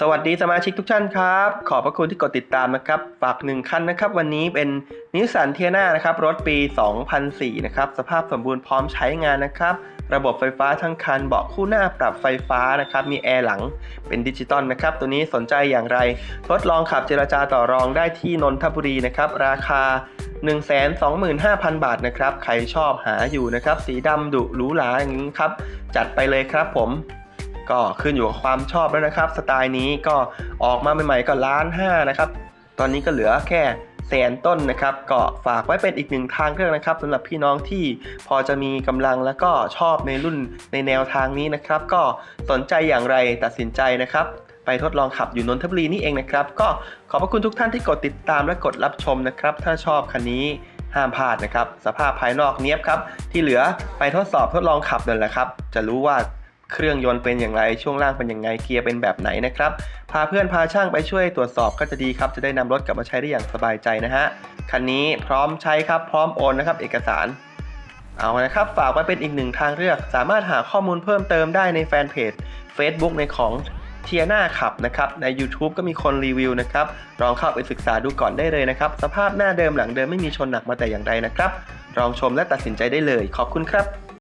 สวัสดีสมาชิกทุกท่านครับ ขอบพระคุณที่กดติดตามนะครับ ฝากหนึ่งคันนะครับ วันนี้เป็นนิสสันเทียนานะครับ รถปี 2004 นะครับ สภาพสมบูรณ์พร้อมใช้งานนะครับ ระบบไฟฟ้าทั้งคัน เบาะคู่หน้าปรับไฟฟ้านะครับ มีแอร์หลังเป็นดิจิตอลนะครับ ตัวนี้สนใจอย่างไร ทดลองขับเจรจาต่อรองได้ที่นนทบุรีนะครับ ราคา 125,000 บาทนะครับ ใครชอบหาอยู่นะครับ สีดำดุหรูหราอย่างนี้ครับ จัดไปเลยครับผม ก็ขึ้นอยู่กับความชอบแล้วนะครับ สไตล์นี้ก็ออกมาใหม่ๆก็ล้านห้านะครับ ตอนนี้ก็เหลือแค่แสนต้นนะครับก็ฝากไว้เป็นอีกหนึ่งทางเลือกนะครับสำหรับพี่น้องที่พอจะมีกำลังแล้วก็ชอบในรุ่นในแนวทางนี้นะครับ ก็สนใจอย่างไรตัดสินใจนะครับ ไปทดลองขับอยู่นนทบุรีนี่เองนะครับ ก็ขอบพระคุณทุกท่านที่กดติดตามและกดรับชมนะครับ ถ้าชอบคันนี้ห้ามพลาดนะครับ สภาพภายนอกเนี้ยบครับ ที่เหลือไปทดสอบทดลองขับนั่นแหละครับ จะรู้ว่า เครื่องยนต์เป็นอย่างไรช่วงล่างเป็นอย่างไงเกียร์เป็นแบบไหนนะครับ พาเพื่อนพาช่างไปช่วยตรวจสอบก็จะดีครับ จะได้นำรถกลับมาใช้ได้อย่างสบายใจนะฮะคันนี้พร้อมใช้ครับพร้อมโอนนะครับ เอกสารเอานะครับ ฝากไว้เป็นอีกหนึ่งทางเลือก สามารถหาข้อมูลเพิ่มเติมได้ในแฟนเพจ Facebook ในของเทียนาขับนะครับ ใน YouTube ก็มีคนรีวิวนะครับ ลองเข้าไปศึกษาดูก่อนได้เลยนะครับ สภาพหน้าเดิมหลังเดิมไม่มีชนหนักมาแต่อย่างใดนะครับลองชมและตัดสินใจได้เลย ขอบคุณครับ